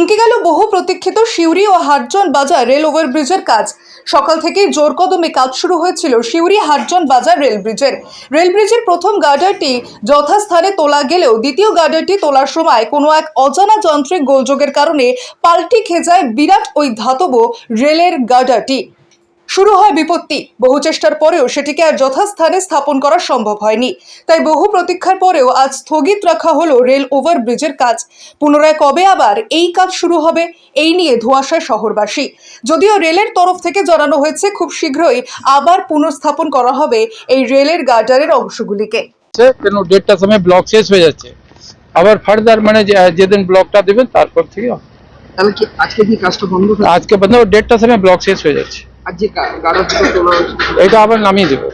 থমকে গেল বহু প্রতীক্ষিত সিউড়ি ও হাটজন বাজার রেল ওভারব্রিজের কাজ। সকাল থেকেই জোর কদমে কাজ শুরু হয়েছিল সিউড়ি হাটজন বাজার রেল ব্রিজের। রেল ব্রিজের প্রথম গার্ডারটি যথাস্থানে তোলা গেলেও দ্বিতীয় গার্ডারটি তোলার সময় কোনো এক অজানা যন্ত্রিক গোলযোগের কারণে পাল্টি খেজায় বিরাট ওই ধাতব রেলের গার্ডারটি। শুরু হয় বিপত্তি। বহু চেষ্টার পরেও সেটিকে আর যথাস্থানে স্থাপন করা সম্ভব হয়নি। তাই বহু প্রতীক্ষার পরেও আজ স্থগিত রাখা হলো রেল ওভারব্রিজের কাজ। পুনরায় কবে আবার এই কাজ শুরু হবে এই নিয়ে ধোঁয়াশায় শহরবাসী। যদিও রেলের তরফ থেকে জানানো হয়েছে খুব শীঘ্রই আবার পুনঃস্থাপন করা হবে এই রেলের গার্ডারের অংশগুলিকে। দেড়টার সময় ব্লক শেষ হয়ে যাচ্ছে। আবার ফার্দার মানে যেদিন ব্লকটা দেবেন তারপর থেকে তাহলে কি আজকে কি কাজটা বন্ধ আজকে বন্ধ দেড়টার সময় ব্লক শেষ হয়ে যাচ্ছে। এটা আবার নামিয়ে দেবো।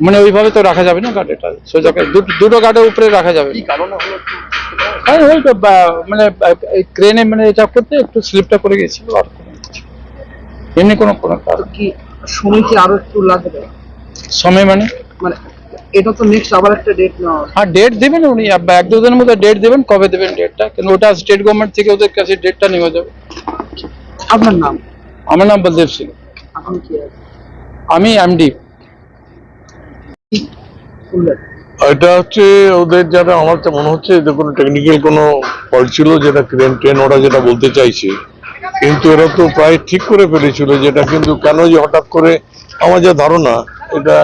মানে ওইভাবে তো রাখা যাবে না গাড়িটা? সোজা দুটো- দুটো গাড়ির উপরে রাখা যাবে কি কারণে হলো একটু আর ওই মানে ক্রেনে মানে এটা করতে একটু স্লিপটা করে গেছিল আর এমনি কোনো কোনো কি সময় কি আরও একটু লাগবে? সময় মানে? মানে এটা তো নেক্সট আবার একটা ডেট নেওয়া হ্যাঁ ডেট দেবেন উনি এক দুদিনের মধ্যে ডেট দেবেন কবে দেবেন ডেটটা কিন্তু ওটা স্টেট গভর্নমেন্ট থেকে ওদের কাছে ডেটটা নেওয়া যাবে। আপনার নাম? আমার নাম বলদেব সিং। আপনি কি আমি এমডি এটা হচ্ছে ওদের যারা আমার তো মনে হচ্ছে এদের কোনো টেকনিক্যাল কোনো ফল্ট ছিল যেটা ক্রেন ট্রেন ওরা যেটা বলতে চাইছে। কিন্তু এরা তো প্রায় ঠিক করে ফেলেছিল যেটা কিন্তু কেন যে হঠাৎ করে আমার যা ধারণা এটা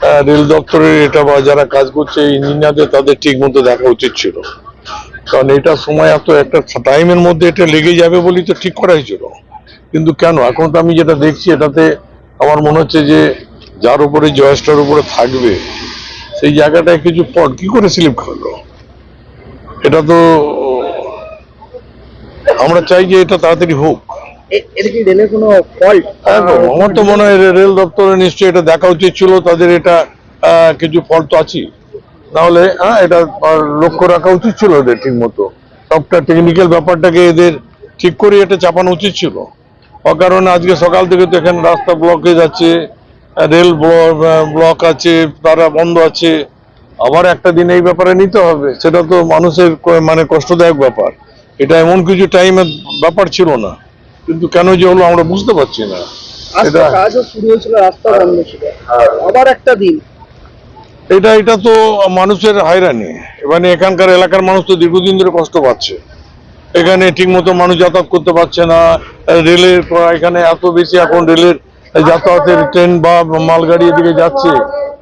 আহ, রেল দপ্তরের এটা বা যারা কাজ করছে ইঞ্জিনিয়ারদের তাদের ঠিক মতো দেখা উচিত ছিল। কারণ এটা সময় এত একটা টাইমের মধ্যে এটা লেগে যাবে বলেই তো ঠিক করা হয়েছিল কিন্তু কেন? এখন তো আমি যেটা দেখছি এটাতে আমার মনে হচ্ছে যে যার উপরে জয়েসটার উপরে থাকবে সেই জায়গাটায় কিছু পট কি করে স্লিপ করল এটা তো আমরা চাই যে এটা তাড়াতাড়ি হোক। আমার তো মনে হয় রেল দপ্তরে নিশ্চয়ই এটা দেখা উচিত ছিল তাদের এটা আহ, কিছু ফল তো আছেই। নাহলে হ্যাঁ এটা লক্ষ্য রাখা উচিত ছিল এদের ঠিক মতো সবটা টেকনিক্যাল ব্যাপারটাকে এদের ঠিক করে এটা চাপানো উচিত ছিল। অকারণে আজকে সকাল থেকে তো এখানে রাস্তা ব্লকেজ আছে আহ, রেল ব্ল- ব্লক আছে তারা বন্ধ আছে। আবার একটা দিন এই ব্যাপারে নিতে হবে সেটা তো মানুষের মানে কষ্টদায়ক ব্যাপার। এটা এমন কিছু টাইমের ব্যাপার ছিল না কিন্তু কেন যে হলো আমরা বুঝতে পারছি না। এটা কাজও শুরু হয়েছিল রাস্তা বন্ধ ছিল। আবার একটা দিন। এটা এটা তো মানুষের হয়রানি মানে এখানকার এলাকার মানুষ তো দীর্ঘদিন ধরে কষ্ট পাচ্ছে। এখানে ঠিকমতো মানুষ যাতায়াত করতে পারছে না। রেলের এখানে এত বেশি এখন রেলের যাতায়াতের ট্রেন বা মালগাড়ি এদিকে যাচ্ছে।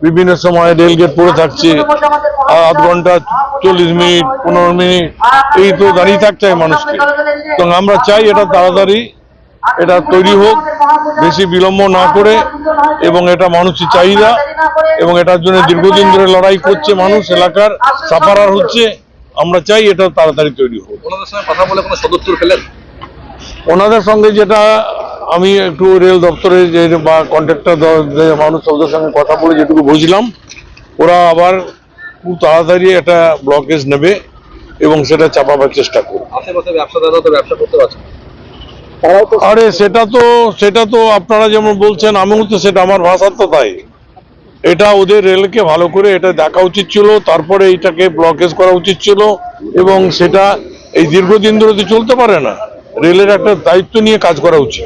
বিভিন্ন সময় রেল গেট পড়ে থাকছে। আধ ঘণ্টা চল্লিশ মিনিট, পনেরো মিনিট, এই তো দাঁড়িয়ে থাকতে হয় মানুষকে। তো আমরা চাই এটা তাড়াতাড়ি এটা তৈরি হোক, বেশি বিলম্ব না করে, এবং এটা মানুষের চাহিদা, এবং এটার জন্য দীর্ঘদিন ধরে লড়াই করছে মানুষ, এলাকার, সাফারার হচ্ছে। আমরা চাই এটা তাড়াতাড়ি তৈরি হোক। ওনাদের সঙ্গে কথা বলে কোনো সদুত্তর পেলেন? ওনাদের সঙ্গে যেটা আমি একটু রেল দপ্তরে যে বা কন্ট্রাক্টর মানুষ ওদের সঙ্গে কথা বলে যেটুকু বুঝলাম ওরা আবার খুব তাড়াতাড়ি একটা ব্লকেজ নেবে এবং সেটা চাপাবার চেষ্টা করবে। আশেপাশে ব্যবসাদাররা তো ব্যবসা করতে পারছে না। আরে সেটা তো সেটা তো আপনারা যেমন বলছেন আমিও তো সেটা আমার ভাষা তো তাই। এটা ওদের রেলকে ভালো করে এটা দেখা উচিত ছিল, তারপরে এটাকে ব্লকেজ করা উচিত ছিল, এবং সেটা এই দীর্ঘদিন ধরে তো চলতে পারে না। রেলের একটা দায়িত্ব নিয়ে কাজ করা উচিত।